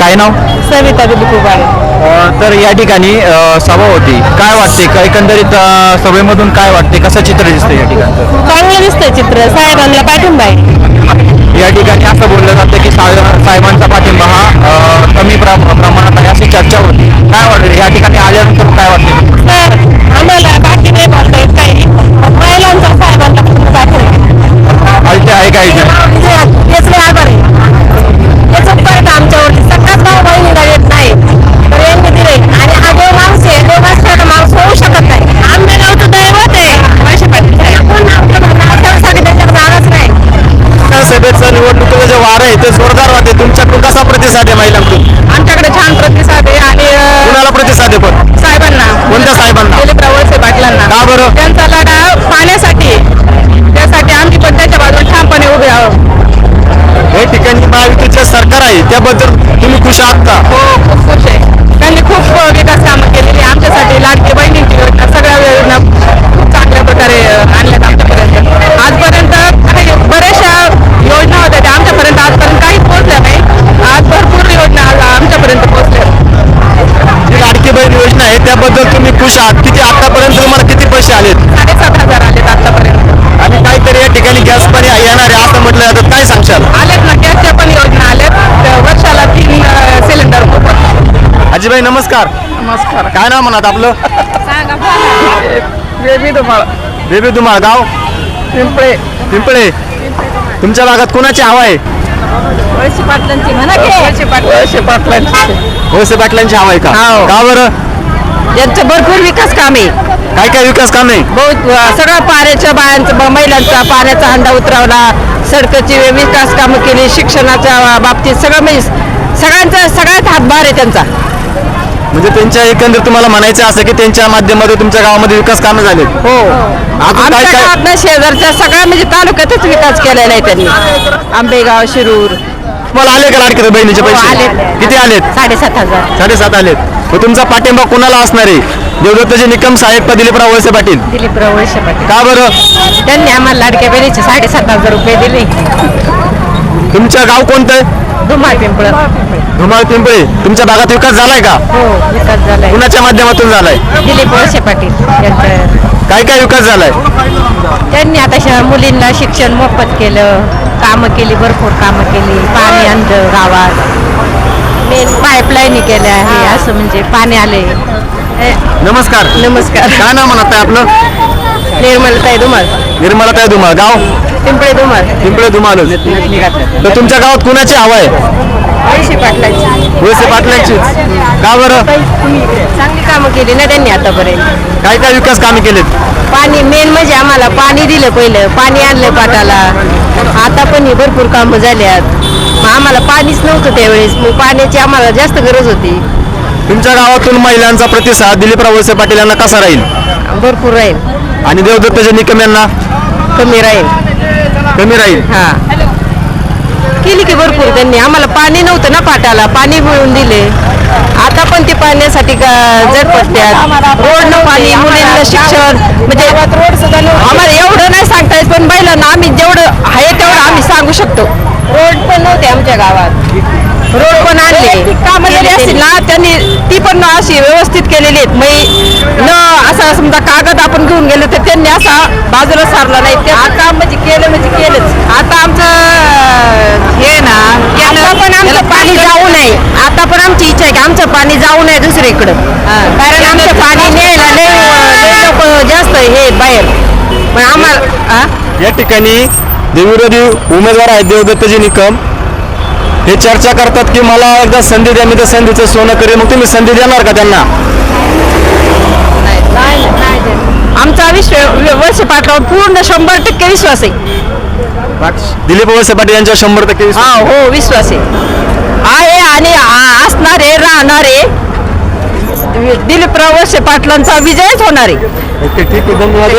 काय नाव? सविता दिलीप उबाळे. अ, तर या ठिकाणी अ, सभा होती. काय वाटते? का एकंदरीत अ, सभेमधून काय वाटते? कसं चित्र दिसतं या ठिकाणचं चांगलं दिसतंय चित्र. साहेबांना पाठिंबा आहे. या ठिकाणी असं बोललं जातं की साहे- साहेबांचा पाठिंबा हा अ, कमी प्र- प्रमाणात आहे अशी चर्चा होती. काय वाटते? या ठिकाणी आल्यानंतर काय वाटते? सरकार आहे त्याबद्दल तुम्ही खुश आहात का? हो खूप खुश आहे. त्यांनी खूप विकास कामं केलेली. आमच्यासाठी लाडकी बहिणींची योजना सगळ्या योजना खूप चांगल्या प्रकारे आणल्यात आमच्यापर्यंत. आजपर्यंत बऱ्याचशा योजना होत्या त्या आमच्यापर्यंत आजपर्यंत काहीच पोहोचल्या नाही. आज भरपूर योजना आमच्यापर्यंत पोहोचल्या. जी लाडकी बहीण योजना आहे त्याबद्दल तुम्ही खुश आहात? किती आतापर्यंत तुम्हाला किती पैसे आलेत? साडेसात हजार आलेत आतापर्यंत. आणि काहीतरी या ठिकाणी गॅस पण येणार आहे असं म्हटलं जातं. काय सांगशाल? आजीबाई नमस्कार. नमस्कार. काय नाव म्हणत आपलं? बेबी तुम्हाला. बेबी धुमाळ गाव? पिंपळे. पिंपळे. तुमच्या भागात कोणाची हवा आहे? वळसे पाटलांची म्हणा की. वळसे पाटील वळसे पाटलांची. वळसे पाटलांची हवा आहे का? हो. का बरं? यांचं भरपूर विकास काम. आहे काय काय विकास काम? आहे बहुत सगळं पाण्याच्या बायांचं महिलांचा पाण्याचा हंडा उतरवला. सडकची विकास कामं केली शिक्षणाच्या बाबतीत सगळं म्हणजे सगळ्यांचा सगळ्यात हातभार आहे त्यांचा. म्हणजे त्यांच्या एकंदर तुम्हाला म्हणायचं असं की त्यांच्या माध्यमातून तुमच्या गावामध्ये विकास कामं झालेत हो. आमच्या काय? ना शेजारच्या सगळ्या म्हणजे तालुक्यातच विकास केलेला आहे त्यांनी. आंबेगाव शिरूर. तुम्हाला आले का लाडके बहिणीचे हो, पैसे? आलेत. किती आलेत? साडेसात हजार. साडेसात आलेत. मग तुमचा पाठिंबा कोणाला असणार आहे? देवदत्तजी निकम साहेब का दिलीपराव वळसे पाटील? दिलीप वळसे पाटील. का बरं? त्यांनी आम्हाला लाडक्या बहिणीचे साडेसात हजार रुपये दिले. तुमचं गाव कोणतं? आहे धुमाळ पिंपळ. धुमाळ पिंपळे. तुमच्या भागात विकास झालाय का? हो विकास झालाय. कुणाच्या माध्यमातून झालाय? दिलीप वळसे पाटील यांचं. काय काय विकास झालाय? त्यांनी आता श- मुलींना शिक्षण मोफत केलं कामं केली भरपूर कामं केली. पाणी आणलं गावात. मेन पाईपलाईन केल्या आहे असं म्हणजे पाणी आले. ए, नमस्कार. नमस्कार. काय नाव म्हणत आहे आपलं? निर्मलताई धुमाळ. निर्मलाताई धुमाळ. गाव? पिंपळे धुमाळ. पिंपळे धुमाळच तर तुमच्या गावात कुणाची हवा आहे? वळसे पाटलांची. वळसे पाटलांचीच. का बरं? चांगली कामं केली ना त्यांनी आतापर्यंत. काय काय विकास कामे केलेत? पाणी मेन म्हणजे आम्हाला पाणी दिलं पहिलं. पाणी आणलं पाटाला. आता पण ही भरपूर कामं झाल्यात. मग आम्हाला पाणीच नव्हतं त्यावेळेस. मग पाण्याची आम्हाला जास्त गरज होती. तुमच्या गावातून महिलांचा प्रतिसाद दिलीपराव वळसे पाटील यांना कसा राहील? भरपूर राहील. आणि देवदत्तजी निकम यांना? कमी राहील. कमी राहील. हा. केली की भरपूर त्यांनी. आम्हाला पाणी नव्हतं ना पाटाला पाणी मिळून दिले. आता पण ते पाण्यासाठी झटपटत्यात रोड न पाणी मुलींना शिक्षण म्हणजे आम्हाला एवढं नाही सांगता येत पण बैलांना आम्ही जेवढं आहे तेवढं आम्ही सांगू शकतो. रोड पण नव्हते आमच्या गावात. रोड पण आणले. कामं असतील ना त्यांनी ती पण अशी व्यवस्थित केलेली आहेत. मग न असा समजा कागद आपण घेऊन गेलो तर त्यांनी असा बाजूला सारला नाही. ते काम म्हणजे केलं म्हणजे केलंच. आता आमचं हे ना आता पण आमचं पाणी जाऊ नये आता पण आमची इच्छा आहे की आमचं पाणी जाऊ नये दुसरीकडं. कारण आमचं पाणी न्यायला लोक जास्त हे बाहेर. पण आम्हाला हा? या ठिकाणी देविरोधी उमेदवार आहेत देवदत्तजी निकम. हे चर्चा करतात की मला एकदा संधी द्या मी त्या संधीचं सोनं करेन. मग तुम्ही संधी देणार का त्यांना? आमचा वर्ष पाठवा पूर्ण शंभर टक्के विश्वास आहे. दिलीप वळसे पाटील यांच्या शंभर टक्के हा. हो विश्वास आहे. आहे आणि असणारे राहणारे दिलीपराव वळसे पाटलांचा विजयच होणार आहे. ओके ठीक आहे धन्यवाद.